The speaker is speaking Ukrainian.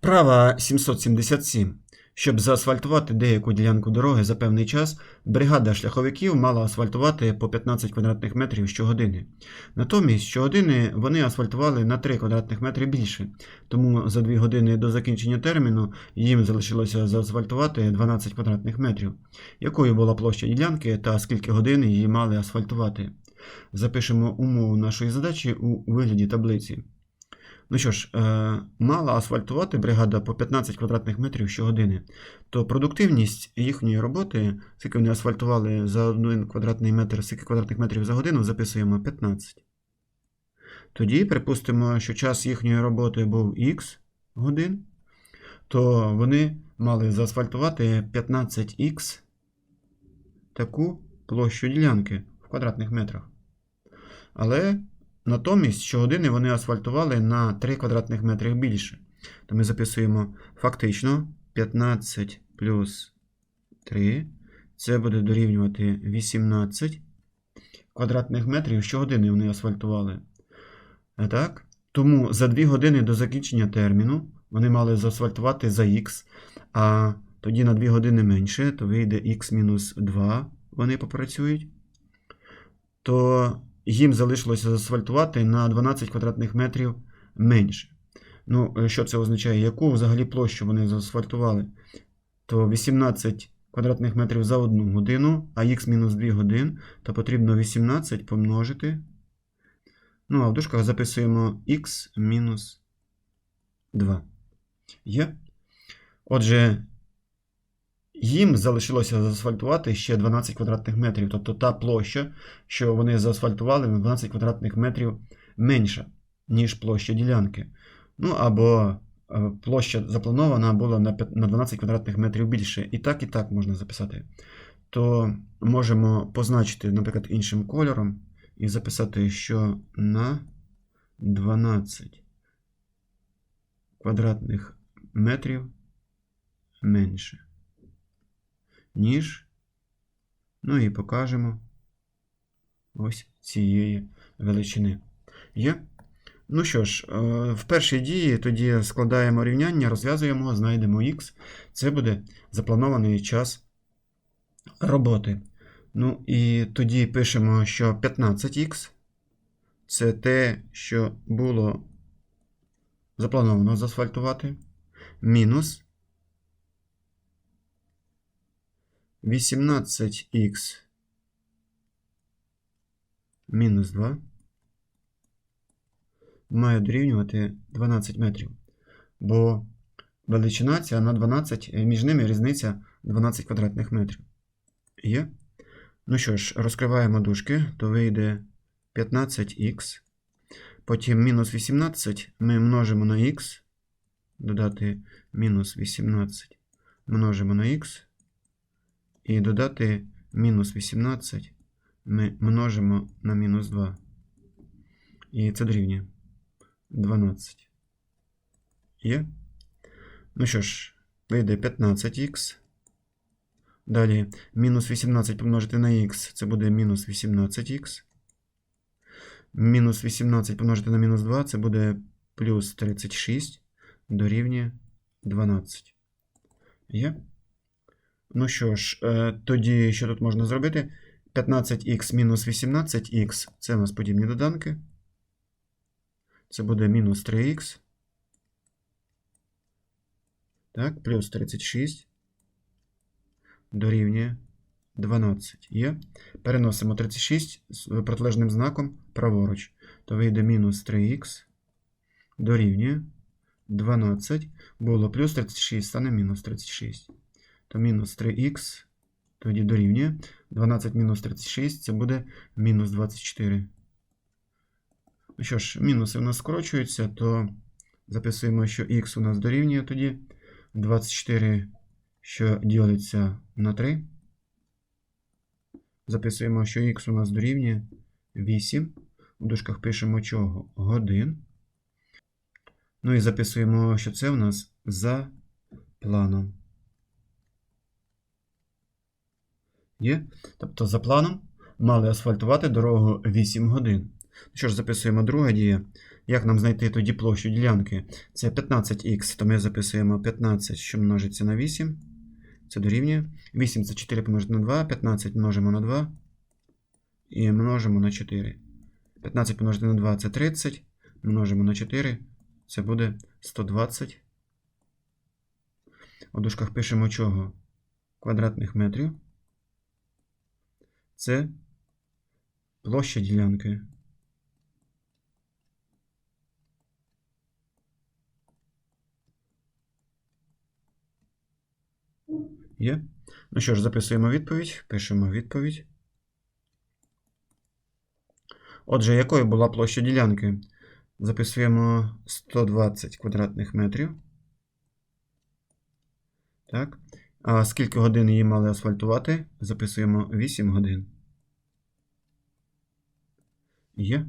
Вправа 777. Щоб заасфальтувати деяку ділянку дороги за певний час, бригада шляховиків мала асфальтувати по 15 квадратних метрів щогодини. Натомість щогодини вони асфальтували на 3 квадратних метри більше, тому за 2 години до закінчення терміну їм залишилося заасфальтувати 12 квадратних метрів. Якою була площа ділянки та скільки годин її мали асфальтувати? Запишемо умову нашої задачі у вигляді таблиці. Ну що ж, е, мала асфальтувати бригада по 15 квадратних метрів щогодини, то продуктивність їхньої роботи, скільки вони асфальтували за 1 квадратний метр, скільки квадратних метрів за годину, записуємо 15. Тоді припустимо, що час їхньої роботи був х годин, то вони мали заасфальтувати 15х таку площу ділянки в квадратних метрах. Але Натомість щогодини вони асфальтували на 3 квадратних метрів більше. То ми записуємо фактично 15 плюс 3. Це буде дорівнювати 18 квадратних метрів щогодини вони асфальтували. А так? Тому за 2 години до закінчення терміну вони мали заасфальтувати за х, а тоді на 2 години менше, то вийде х-2 вони попрацюють. То їм залишилося заасфальтувати на 12 квадратних метрів менше. Ну, що це означає? Яку взагалі площу вони заасфальтували? То 18 квадратних метрів за 1 годину, а х-2 годин, то потрібно 18 помножити. Ну, а в дужках записуємо х-2. Є? Отже, їм залишилося заасфальтувати ще 12 квадратних метрів. Тобто та площа, що вони заасфальтували на 12 квадратних метрів менша, ніж площа ділянки. Ну або е, площа запланована була на 12 квадратних метрів більше. І так, і так можна записати. То можемо позначити, наприклад, іншим кольором і записати, що на 12 квадратних метрів менше ніж. Ну і покажемо ось цієї величини. Є? Ну що ж, е, в першій дії тоді складаємо рівняння, розв'язуємо, знайдемо х. Це буде запланований час роботи. Ну і тоді пишемо, що 15х це те, що було заплановано заасфальтувати. Мінус 18х мінус 2 має дорівнювати 12 метрів. Бо величина ця на 12, між ними різниця 12 квадратних метрів. Є? Ну що ж, розкриваємо дужки, то вийде 15х. Потім мінус 18 ми множимо на х, додати мінус 18 множимо на х. І додати мінус 18 ми множимо на мінус 2. І це дорівнює 12. Є? Ну що ж, вийде 15х. Далі мінус 18 помножити на х, це буде мінус 18х. Мінус 18 помножити на мінус 2, це буде плюс 36 дорівнює 12. Є? Ну що ж, е, тоді що тут можна зробити? 15х мінус 18х це у нас подібні доданки. Це буде мінус 3х. Так, плюс 36 дорівнює 12 є. Переносимо 36 з протилежним знаком праворуч. То вийде мінус 3х дорівнює 12. Було плюс 36, стане мінус 36 то мінус 3х тоді дорівнює. 12 мінус 36 це буде мінус 24. Ну що ж, мінуси у нас скорочуються, то записуємо, що х у нас дорівнює тоді 24, що ділиться на 3. Записуємо, що х у нас дорівнює 8. У дужках пишемо чого? Годин. Ну і записуємо, що це у нас за планом. Є? Тобто, за планом мали асфальтувати дорогу 8 годин. Що ж, записуємо друга дія. Як нам знайти тоді площу ділянки? Це 15х, то ми записуємо 15, що множиться на 8. Це дорівнює. 8 це 4 помножити на 2, 15 множимо на 2 і множимо на 4. 15 помножити на 2 це 30, множимо на 4, це буде 120. У дужках пишемо чого? Квадратних метрів. Це площа ділянки. Є. Ну що ж, записуємо відповідь. Пишемо відповідь. Отже, якою була площа ділянки? Записуємо 120 квадратних метрів. Так. А скільки годин її мали асфальтувати? Записуємо 8 годин. Є.